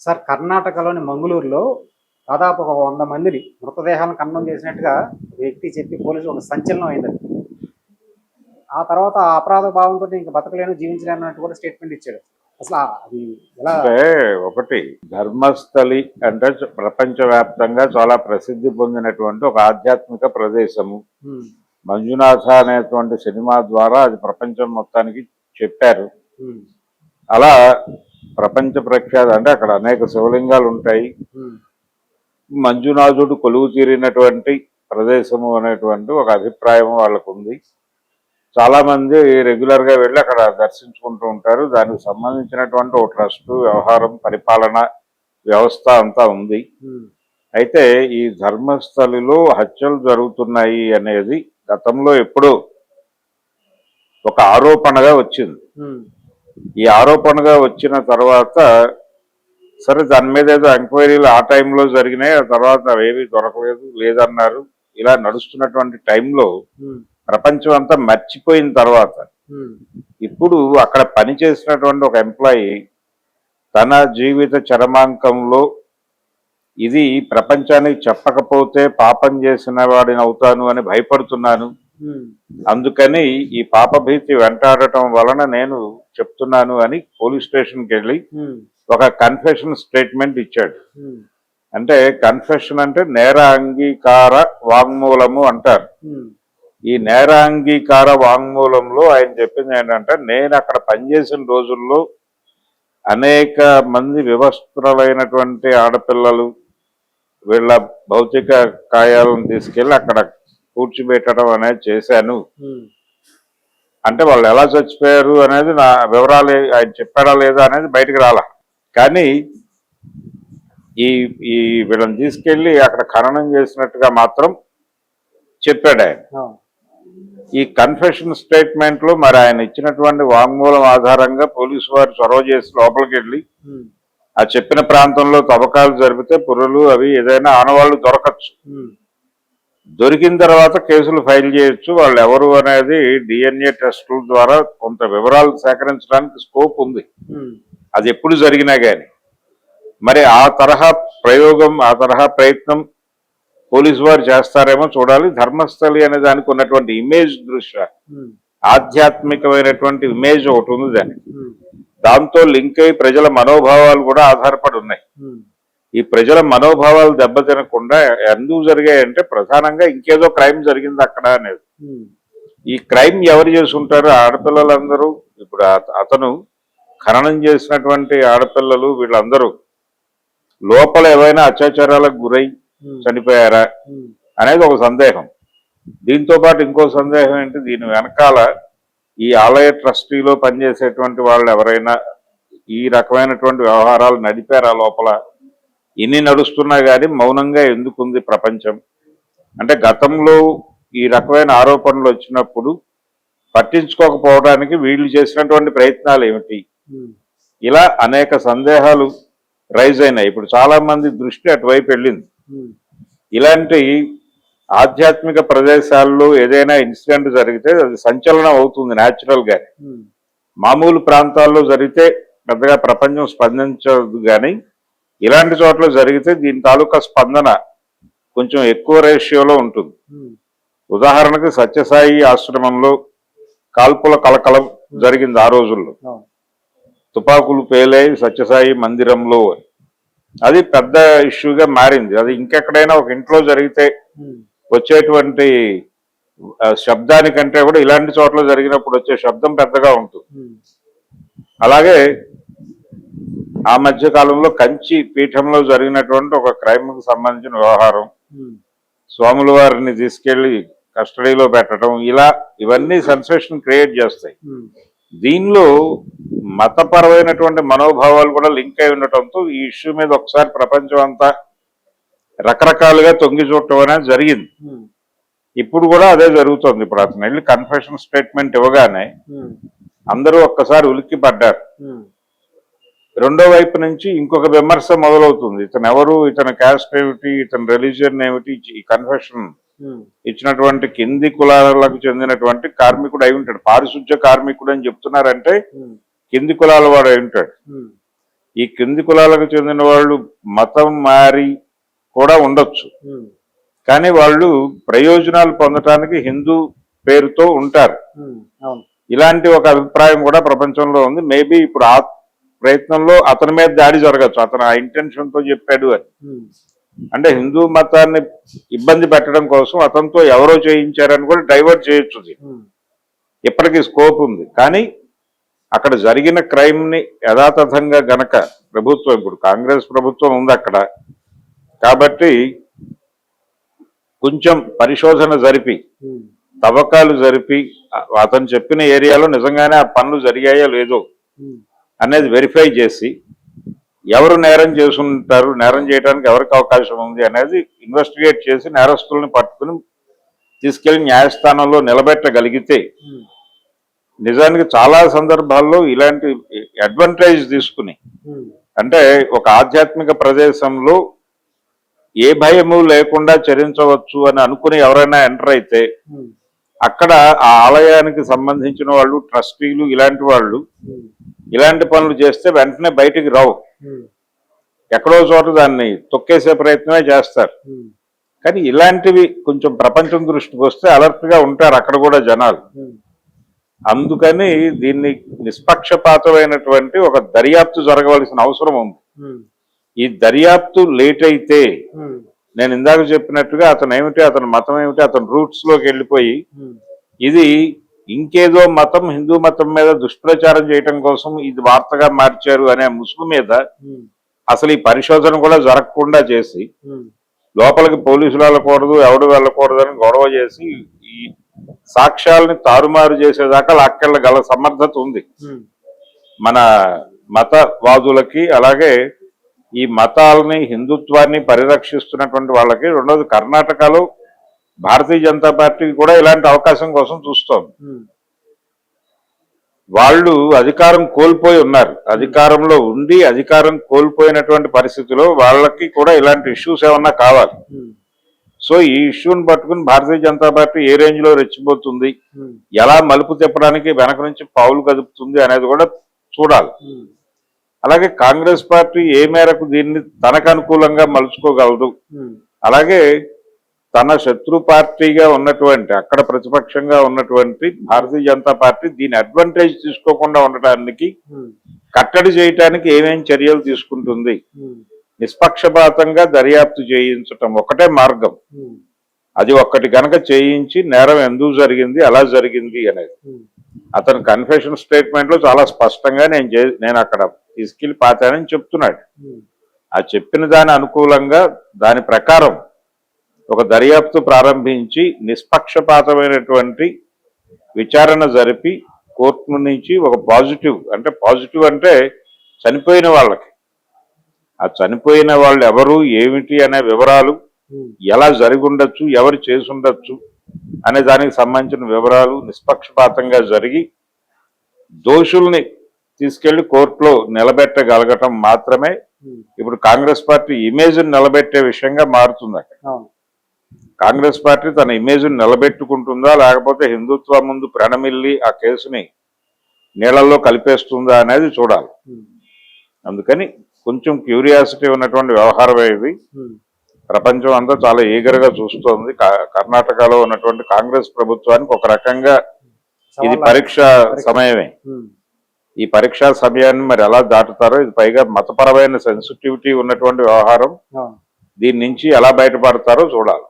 Sir కర్ణాటకలోని మంగళూరులో దాదాపు ఒక వంద మందిని మృతదేహాలను ఖననం చేసినట్టుగా వ్యక్తి చెప్పి పోలీసులు ఒక సంచలనం అయింది. ఆ తర్వాత ఆ అపరాధ భావంతో ఇంకా బతకలేను జీవించలేను అన్నట్టు కూడా స్టేట్మెంట్ ఇచ్చాడు. అసలు అది ఎలా ఒకటి ధర్మస్థలి అంటే ప్రపంచవ్యాప్తంగా చాలా ప్రసిద్ధి పొందినటువంటి ఒక ఆధ్యాత్మిక ప్రదేశము. మంజునాథ అనేటువంటి సినిమా ద్వారా అది ప్రపంచం మొత్తానికి చెప్పారు. అలా ప్రపంచ ప్రఖ్యాత అంటే అక్కడ అనేక శివలింగాలు ఉంటాయి. మంజునాథుడు కొలువు తీరినటువంటి ప్రదేశము అనేటువంటి ఒక అభిప్రాయం వాళ్ళకు ఉంది చాలా మంది రెగ్యులర్గా వెళ్ళి అక్కడ దర్శించుకుంటూ ఉంటారు. దానికి సంబంధించినటువంటి ఒక ట్రస్ట్ వ్యవహారం పరిపాలన వ్యవస్థ అంతా ఉంది. అయితే ఈ ధర్మస్థలిలో హత్యలు జరుగుతున్నాయి అనేది గతంలో ఎప్పుడో ఒక ఆరోపణగా వచ్చింది. ఈ ఆరోపణగా వచ్చిన తర్వాత సరే దాని మీద ఏదో ఎంక్వైరీలు ఆ టైంలో జరిగినాయి ఆ తర్వాత అవేవి దొరకలేదు లేదన్నారు. ఇలా నడుస్తున్నటువంటి టైంలో ప్రపంచం అంతా మర్చిపోయిన తర్వాత ఇప్పుడు అక్కడ పనిచేసినటువంటి ఒక ఎంప్లాయీ తన జీవిత చరమాంకంలో ఇది ప్రపంచానికి చెప్పకపోతే పాపం చేసిన వాడిని అవుతాను అని భయపడుతున్నాను. అందుకని ఈ పాపభీతి వెంటాడటం వలన నేను చెప్తున్నాను అని పోలీస్ స్టేషన్కి వెళ్ళి ఉమ్, ఒక కన్ఫెషన్ స్టేట్మెంట్ ఇచ్చాడు. ఉమ్, అంటే కన్ఫెషన్ అంటే నేర అంగీకార వాంగ్మూలము అంటారు. ఈ నేర అంగీకార వాంగ్మూలంలో ఆయన చెప్పింది ఏంటంటే నేను అక్కడ పనిచేసిన రోజుల్లో అనేక మంది వివస్త్రులైనటువంటి ఆడపిల్లలు వీళ్ళ భౌతిక కాయాలను తీసుకెళ్ళి అక్కడ కూర్చిపెట్టడం అనేది చేశాను. అంటే వాళ్ళు ఎలా చచ్చిపోయారు అనేది నా వివరాలు ఆయన చెప్పాడా లేదా అనేది బయటకు రాలా. కానీ ఈ ఈ వీళ్ళని తీసుకెళ్ళి అక్కడ ఖననం చేసినట్టుగా మాత్రం చెప్పాడు ఆయన. ఈ కన్ఫెషన్ స్టేట్మెంట్లో మరి ఆయన ఇచ్చినటువంటి వాంగ్మూలం ఆధారంగా పోలీసు వారు చొరవ చేసి లోపలికి వెళ్ళి ఆ చెప్పిన ప్రాంతంలో తవ్వకాలు జరిపితే పుర్రులు అవి ఏదైనా ఆనవాళ్ళు దొరకచ్చు. దొరికిన తర్వాత కేసులు ఫైల్ చేయొచ్చు. వాళ్ళు ఎవరు అనేది డిఎన్ఏ టెస్టుల ద్వారా కొంత వివరాలు సేకరించడానికి స్కోప్ ఉంది. అది ఎప్పుడు జరిగినా గాని. మరి ఆ తరహా ప్రయోగం ఆ తరహా ప్రయత్నం పోలీసు వారు చేస్తారేమో చూడాలి. ధర్మస్థలి అనే దానికి ఉన్నటువంటి ఇమేజ్ దృష్ట్యా ఆధ్యాత్మికమైనటువంటి ఇమేజ్ ఒకటి ఉంది దానికి. దాంతో లింక్ అయి ప్రజల మనోభావాలు కూడా ఆధారపడి ఉన్నాయి. ఈ ప్రజల మనోభావాలు దెబ్బతినకుండా ఎందుకు జరిగాయంటే ప్రధానంగా ఇంకేదో క్రైమ్ జరిగింది అక్కడ అనేది. ఈ క్రైమ్ ఎవరు చేసి ఉంటారు ఆడపిల్లలందరూ. ఇప్పుడు అత- అతను ఖననం చేసినటువంటి ఆడపిల్లలు వీళ్ళందరూ లోపల ఏవైనా అత్యాచారాలకు గురై చనిపోయారా? అనేది ఒక సందేహం. దీంతో పాటు ఇంకో సందేహం ఏంటి? దీని వెనకాల ఈ ఆలయ ట్రస్టీలో పనిచేసేటువంటి వాళ్ళు ఎవరైనా ఈ రకమైనటువంటి వ్యవహారాలు నడిపారా లోపల? ఇన్ని నడుస్తున్నా కానీ మౌనంగా ఎందుకుంది ప్రపంచం? అంటే గతంలో ఈ రకమైన ఆరోపణలు వచ్చినప్పుడు పట్టించుకోకపోవడానికి వీళ్ళు చేసినటువంటి ప్రయత్నాలు ఏమిటి? ఇలా అనేక సందేహాలు రైజ్ అయినాయి. ఇప్పుడు చాలా మంది దృష్టి అటువైపు వెళ్ళింది. ఇలాంటి ఆధ్యాత్మిక ప్రదేశాల్లో ఏదైనా ఇన్సిడెంట్ జరిగితే అది సంచలనం అవుతుంది న్యాచురల్గా మామూలు ప్రాంతాల్లో జరిగితే పెద్దగా ప్రపంచం స్పందించదు కానీ ఇలాంటి చోట్ల జరిగితే దీని తాలూకా స్పందన కొంచెం ఎక్కువ రేషియోలో ఉంటుంది. ఉదాహరణకు సత్యసాయి ఆశ్రమంలో కాల్పుల కలకలం జరిగింది ఆ రోజుల్లో. తుపాకులు పేలే సత్యసాయి మందిరంలో. అది పెద్ద ఇష్యూగా మారింది. అది ఇంకెక్కడైనా ఒక ఇంట్లో జరిగితే వచ్చేటువంటి శబ్దానికంటే కూడా ఇలాంటి చోట్ల జరిగినప్పుడు వచ్చే శబ్దం పెద్దగా ఉంటుంది. అలాగే ఆ మధ్య కాలంలో కంచి పీఠంలో జరిగినటువంటి ఒక క్రైమ్కు సంబంధించిన వ్యవహారం. స్వాముల వారిని తీసుకెళ్ళి కస్టడీలో పెట్టడం ఇలా ఇవన్నీ సెన్సేషన్ క్రియేట్ చేస్తాయి. దీనిలో మతపరమైనటువంటి మనోభావాలు కూడా లింక్ అయి ఉండటంతో ఈ ఇష్యూ మీద ఒకసారి ప్రపంచం అంతా రకరకాలుగా తొంగి చూడటం అనేది జరిగింది. ఇప్పుడు కూడా అదే జరుగుతుంది. ఇప్పుడు అతను వెళ్ళి కన్ఫెషన్ స్టేట్మెంట్ ఇవ్వగానే అందరూ ఒక్కసారి ఉలిక్కి పడ్డారు రెండో వైపు నుంచి ఇంకొక విమర్శ మొదలవుతుంది. ఇతను ఎవరు? ఇతని క్యాస్ట్ ఏమిటి? ఇతని రిలీజియన్ ఏమిటి? ఈ కన్ఫెషన్ ఉమ్, ఇచ్చినటువంటి కింది కులాలకు చెందినటువంటి కార్మికుడు అయి ఉంటాడు. పారిశుధ్య కార్మికుడు అని చెప్తున్నారంటే ఉమ్, కింది కులాల వాడు అయి ఉంటాడు. ఉమ్, ఈ కింది కులాలకు చెందిన వాళ్ళు మతం మారి కూడా ఉండొచ్చు. కానీ వాళ్ళు ప్రయోజనాలు పొందటానికి హిందూ పేరుతో ఉంటారు. ఇలాంటి ఒక అభిప్రాయం కూడా ప్రపంచంలో ఉంది. మేబీ ఇప్పుడు ఆ ప్రయత్నంలో అతని మీద దాడి జరగచ్చు. అతను ఆ ఇంటెన్షన్తో చెప్పాడు అని. అంటే హిందూ మతాన్ని ఇబ్బంది పెట్టడం కోసం అతనితో ఎవరో చేయించారని కూడా డైవర్ట్ చేయొచ్చు ఇప్పటికీ స్కోప్ ఉంది. కానీ అక్కడ జరిగిన క్రైమ్ని యథాతథంగా గనక ప్రభుత్వం ఇప్పుడు కాంగ్రెస్ ప్రభుత్వం ఉంది అక్కడ. కాబట్టి కొంచెం పరిశోధన జరిపి తవ్వకాలు జరిపి అతను చెప్పిన ఏరియాలో నిజంగానే ఆ పనులు జరిగాయో లేదో అనేది వెరిఫై చేసి ఎవరు నేరం చేసుంటారు నేరం చేయడానికి ఎవరికి అవకాశం ఉంది అనేది ఇన్వెస్టిగేట్ చేసి నేరస్తుల్ని పట్టుకుని తీసుకెళ్ళి న్యాయస్థానంలో నిలబెట్టగలిగితే ఉమ్, నిజానికి చాలా సందర్భాల్లో ఇలాంటి అడ్వాంటేజ్ తీసుకుని ఉమ్, అంటే ఒక ఆధ్యాత్మిక ప్రదేశంలో ఏ భయము లేకుండా చరించవచ్చు అని అనుకుని ఎవరైనా ఎంటర్ అయితే ఉమ్, అక్కడ ఆ ఆలయానికి సంబంధించిన వాళ్ళు ట్రస్టీలు ఇలాంటి వాళ్ళు ఇలాంటి పనులు చేస్తే వెంటనే బయటికి రావు. ఎక్కడో చోట దాన్ని తొక్కేసే ప్రయత్నమే చేస్తారు. కానీ ఇలాంటివి కొంచెం ప్రపంచం దృష్టికి వస్తే అలర్ట్గా ఉంటారు అక్కడ కూడా జనాలు. అందుకని దీన్ని నిష్పక్షపాతమైనటువంటి ఒక దర్యాప్తు జరగవలసిన అవసరం ఉంది. ఈ దర్యాప్తు లేట్ అయితే నేను ఇందాక చెప్పినట్టుగా అతను ఏమిటి అతని మతం ఏమిటి అతని రూట్స్లోకి వెళ్ళిపోయి ఇది ఇంకేదో మతం హిందూ మతం మీద దుష్ప్రచారం చేయటం కోసం ఇది వార్తగా మార్చారు అనే ముసుగు మీద అసలు ఈ పరిశోధన కూడా జరగకుండా చేసి లోపలికి పోలీసులు వెళ్ళకూడదు ఎవడు వెళ్ళకూడదు అని గొడవ చేసి ఈ సాక్ష్యాలని తారుమారు చేసేదాకా లాక్కెళ్ళగల సమర్థత ఉంది. మన మతవాదులకి అలాగే ఈ మతాలని హిందుత్వాన్ని పరిరక్షిస్తున్నటువంటి వాళ్ళకి రెండోది కర్ణాటకలో భారతీయ జనతా పార్టీ కూడా ఇలాంటి అవకాశం కోసం చూస్తోంది. వాళ్ళు అధికారం కోల్పోయి ఉన్నారు. అధికారంలో ఉండి అధికారం కోల్పోయినటువంటి పరిస్థితిలో వాళ్ళకి కూడా ఇలాంటి ఇష్యూస్ ఏమన్నా కావాలి. సో ఈ ఇష్యూని పట్టుకుని భారతీయ జనతా పార్టీ ఏ రేంజ్లో రెచ్చిపోతుంది? ఎలా మలుపు తిప్పడానికి వెనక నుంచి పావులు కదుపుతుంది అనేది కూడా చూడాలి. అలాగే కాంగ్రెస్ పార్టీ ఏ మేరకు దీన్ని తనకు అనుకూలంగా మలుచుకోగలదు? అలాగే తన శత్రు పార్టీగా ఉన్నటువంటి అక్కడ ప్రతిపక్షంగా ఉన్నటువంటి భారతీయ జనతా పార్టీ దీని అడ్వాంటేజ్ తీసుకోకుండా ఉండటానికి ఉమ్, కట్టడి చేయటానికి ఏమేం చర్యలు తీసుకుంటుంది? ఉమ్, నిష్పక్షపాతంగా దర్యాప్తు చేయించటం ఒకటే మార్గం. ఉమ్, అది ఒక్కటి గనక చేయించి నేరం ఎందుకు జరిగింది అలా జరిగింది అనేది. అతను కన్ఫెషన్ స్టేట్మెంట్లో చాలా స్పష్టంగా నేను నేను అక్కడ తీసుకెళ్ళి పాతానని చెప్తున్నాడు. ఆ చెప్పిన దాని అనుకూలంగా దాని ప్రకారం ఒక దర్యాప్తు ప్రారంభించి నిష్పక్షపాతమైనటువంటి విచారణ జరిపి కోర్టు నుంచి ఒక పాజిటివ్ అంటే పాజిటివ్ అంటే చనిపోయిన వాళ్ళకి. ఆ చనిపోయిన వాళ్ళు ఎవరు ఏమిటి అనే వివరాలు ఎలా జరిగి ఉండొచ్చు ఎవరు చేసి ఉండొచ్చు అనే దానికి సంబంధించిన వివరాలు నిష్పక్షపాతంగా జరిగి దోషుల్ని తీసుకెళ్ళి కోర్టులో నిలబెట్టగలగటం మాత్రమే ఇప్పుడు కాంగ్రెస్ పార్టీ ఇమేజ్ నిలబెట్టే విషయంగా మారుతుంది అక్కడ. కాంగ్రెస్ పార్టీ తన ఇమేజ్ నిలబెట్టుకుంటుందా లేకపోతే హిందుత్వం ముందు ప్రణమిల్లి ఆ కేసుని నీళ్ళల్లో కలిపేస్తుందా అనేది చూడాలి. అందుకని కొంచెం క్యూరియాసిటీ ఉన్నటువంటి వ్యవహారమే ఇది. ప్రపంచం అంతా చాలా ఈగర్గా చూస్తోంది కర్ణాటకలో ఉన్నటువంటి కాంగ్రెస్ ప్రభుత్వానికి ఒక రకంగా ఇది పరీక్ష సమయమే. ఈ పరీక్షా సమయాన్ని మరి ఎలా దాటుతారో ఇది పైగా మతపరమైన సెన్సిటివిటీ ఉన్నటువంటి వ్యవహారం. దీని నుంచి ఎలా బయటపడతారో చూడాలి.